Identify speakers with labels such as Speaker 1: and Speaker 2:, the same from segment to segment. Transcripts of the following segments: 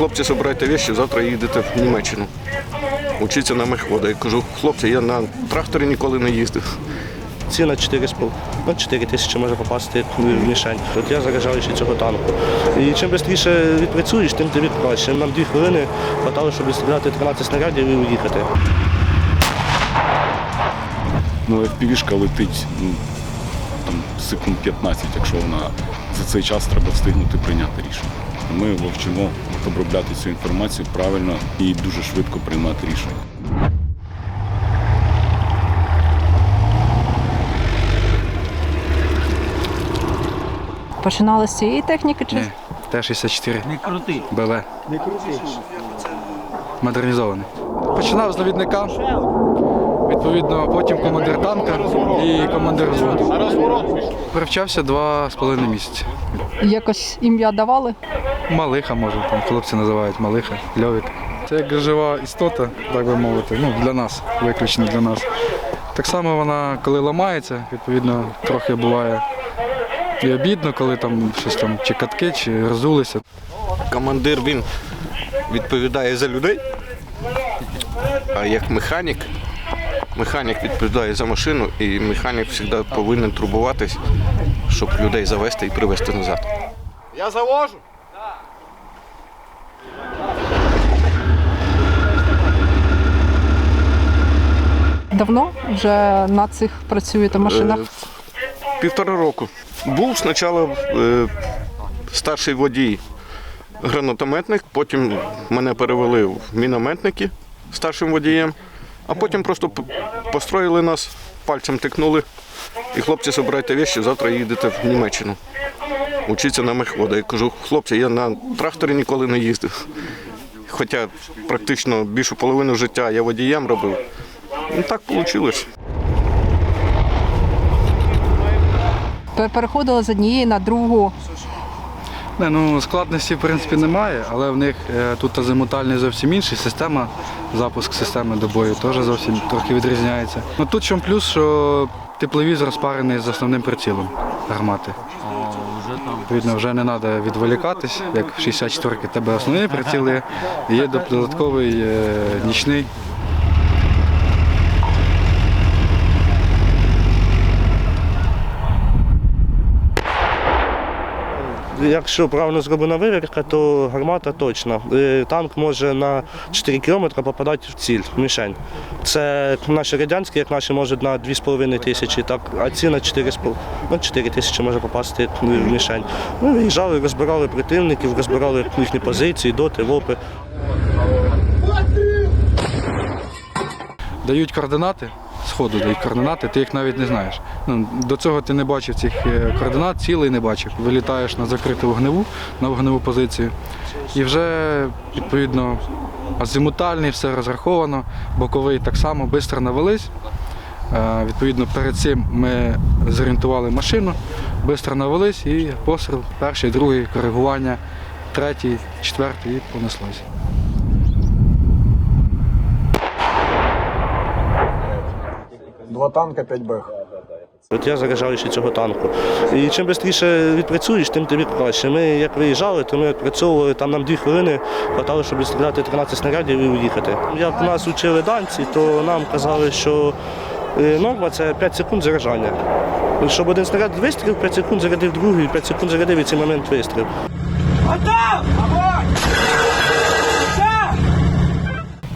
Speaker 1: хлопці, збирайте вещи, завтра їдете в Німеччину. Учиться на мехвода. Я кажу, хлопці, я на тракторі ніколи не їздив.
Speaker 2: Ціна 4,5, ну 4 тисячі може попасти в мішень. От я заряджаючи цього танку. І чим швидше відпрацюєш, тим тобі краще. Нам дві хвилини хватало, щоб стріляти 13 снарядів і уїхати.
Speaker 3: Ну, FPV-шка летить ну, там, секунд 15, якщо вона за цей час треба встигнути прийняти рішення. Ми вчимо обробляти цю інформацію правильно і дуже швидко приймати рішення.
Speaker 4: Починали з цієї техніки чи
Speaker 5: Ні, Т-64. Не крути. БВ. Не крути. Модернізований. Починав з навідника, відповідно, потім командир танка і командир взводу. Привчався два з половиною місяці.
Speaker 4: якось ім'я давали?
Speaker 5: Малиха, може, там хлопці називають Малиха, Льовік. Це як жива істота, так би мовити, ну, для нас, виключно для нас. Так само вона, коли ламається, відповідно, трохи буває і обідно, коли там щось там чи катки, чи розулися.
Speaker 1: Командир він відповідає за людей, а як механік, механік відповідає за машину, і механік завжди повинен турбуватись, щоб людей завести і привезти назад. Я завожу.
Speaker 4: Давно вже на цих працюєте машинах?
Speaker 1: Е, Півтора року. Був спочатку е, старший водій гранатометник, потім мене перевели в мінометники старшим водієм, а потім просто построїли нас, пальцем тикнули. І хлопці, збирайте вещи, завтра їдете в Німеччину. Учиться на мехвода. Я кажу, хлопці, я на тракторі ніколи не їздив. Хоча практично більшу половину життя я водієм робив. Ну так вийшло.
Speaker 4: Пе- Переходили з однієї на другу.
Speaker 5: Не, ну складності в принципі немає, але в них е, тут азимутальний зовсім інший. Система, запуск системи до бою теж зовсім трохи відрізняється. Ну тут чому плюс, що тепловізор розпарений з основним прицілом гармати. Відповідно, вже не треба відволікатись, як в 64-ки. Тебе основний приціл є, є додатковий е, нічний.
Speaker 2: Якщо правильно зроблена вивірка, то гармата точна. Е, Танк може на 4 кілометри попадати в ціль, в мішень. Це наші радянські, як наші можуть на 2,5 тисячі, так, а ці на 4,5 ну, 4 тисячі може попасти в мішень. Ми виїжджали, розбирали противників, розбирали їхні позиції, доти, лопи.
Speaker 5: дають координати, сходу дають координати, ти їх навіть не знаєш. Ну, до цього ти не бачив цих е, координат, цілий не бачив. Вилітаєш на закриту вогневу, на вогневу позицію. І вже відповідно азимутальний, все розраховано, боковий так само, швидко навелись. Е, Відповідно, перед цим ми зорієнтували машину, швидко навелись і постріл, перший, другий, коригування, третій, четвертий і понеслося.
Speaker 6: Два танка, 5 бех.
Speaker 2: От я заряджаючи цього танку. І чим швидше відпрацюєш, тим тобі краще. Ми як виїжджали, то ми відпрацьовували, там нам дві хвилини хватало, щоб стріляти 13 снарядів і уїхати. Як нас учили данці, то нам казали, що е, норма це 5 секунд заряджання. Щоб один снаряд вистрілив, 5 секунд зарядив другий, 5 секунд зарядив і цей момент вистріл.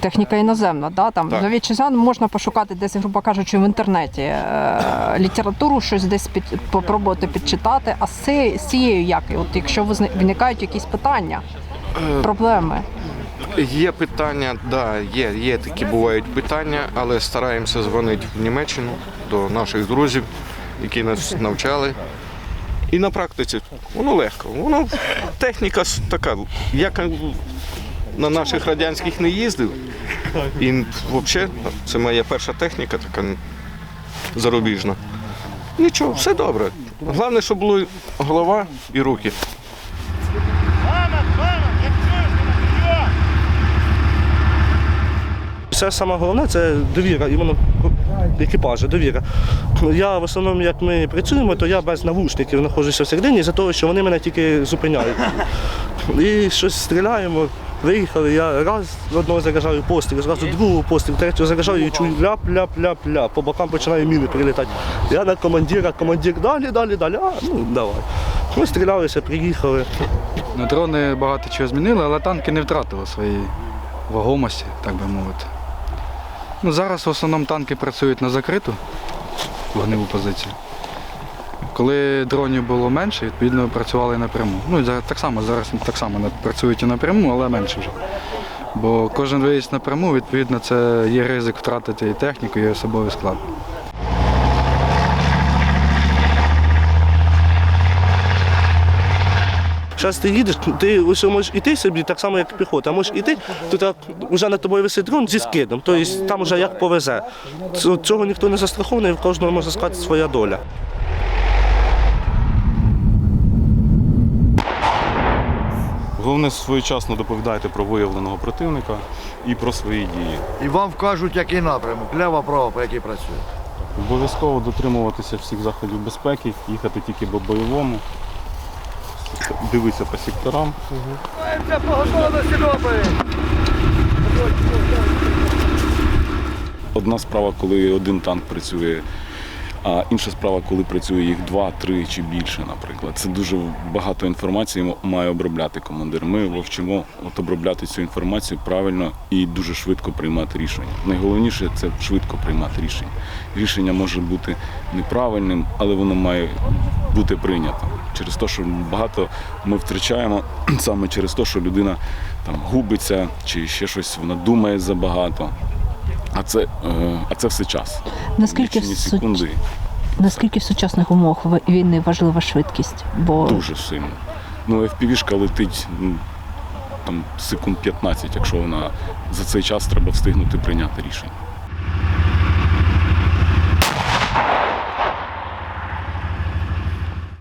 Speaker 4: Техніка іноземна, да? там
Speaker 1: Так.
Speaker 4: за вітчизян можна пошукати десь, грубо кажучи, в інтернеті е, літературу, щось десь під, попробувати підчитати. А з цією, як? От якщо виникають якісь питання, проблеми.
Speaker 1: Є питання, да, є, є такі бувають питання, але стараємося дзвонити в Німеччину до наших друзів, які нас навчали. І на практиці воно легко. Воно техніка така. Я ка- на наших радянських не їздив. І взагалі це моя перша техніка, така зарубіжна. Нічого, все добре. Головне, щоб були голова і руки.
Speaker 2: Все саме головне це довіра, іменно екіпажу, довіра. Я в основному, як ми працюємо, то я без навушників знаходжуся всередині, за того, що вони мене тільки зупиняють. І щось стріляємо, Виїхали, я раз одного заряджаю постріл, зразу другого постріл, третього заряджаю і чую ляп, ляп, ляп, ляп. По бокам починає міни прилітати. Я на командира, командир далі, далі, далі. А, ну давай. Ми стрілялися, приїхали.
Speaker 5: Ну, Дрони багато чого змінили, але танки не втратили своєї вагомості, так би мовити. Ну, зараз в основному танки працюють на закриту вогневу позицію. Коли дронів було менше, відповідно працювали напряму. Ну і зараз так само, зараз так само працюють і напряму, але менше вже. Бо кожен виїзд напряму, відповідно, це є ризик втратити і техніку, і особовий склад.
Speaker 2: Зараз ти їдеш, ти лише можеш іти собі, так само, як піхота, а можеш іти, то так вже на тобою висить дрон зі скидом. Тобто там вже як повезе. Цього ніхто не застрахований, в кожного можна сказати своя доля.
Speaker 7: Головне, своєчасно доповідайте про виявленого противника і про свої дії.
Speaker 8: І вам вкажуть, який напрямок, лева, право, по якій працює.
Speaker 7: Обов'язково дотримуватися всіх заходів безпеки, їхати тільки по бойовому, дивитися по секторам.
Speaker 3: Одна справа, коли один танк працює, а інша справа, коли працює їх два, три чи більше, наприклад. Це дуже багато інформації має обробляти командир. Ми його вчимо от обробляти цю інформацію правильно і дуже швидко приймати рішення. Найголовніше це швидко приймати рішення. Рішення може бути неправильним, але воно має бути прийнято. Через те, що багато ми втрачаємо саме через те, що людина там губиться чи ще щось, вона думає забагато. А це, е, а це все час.
Speaker 4: Наскільки
Speaker 3: Лічені секунди
Speaker 4: Наскільки в сучасних умовах війни важлива швидкість? Бо
Speaker 3: дуже сильно. Ну, FPV-шка летить там, секунд 15, якщо вона за цей час треба встигнути прийняти рішення.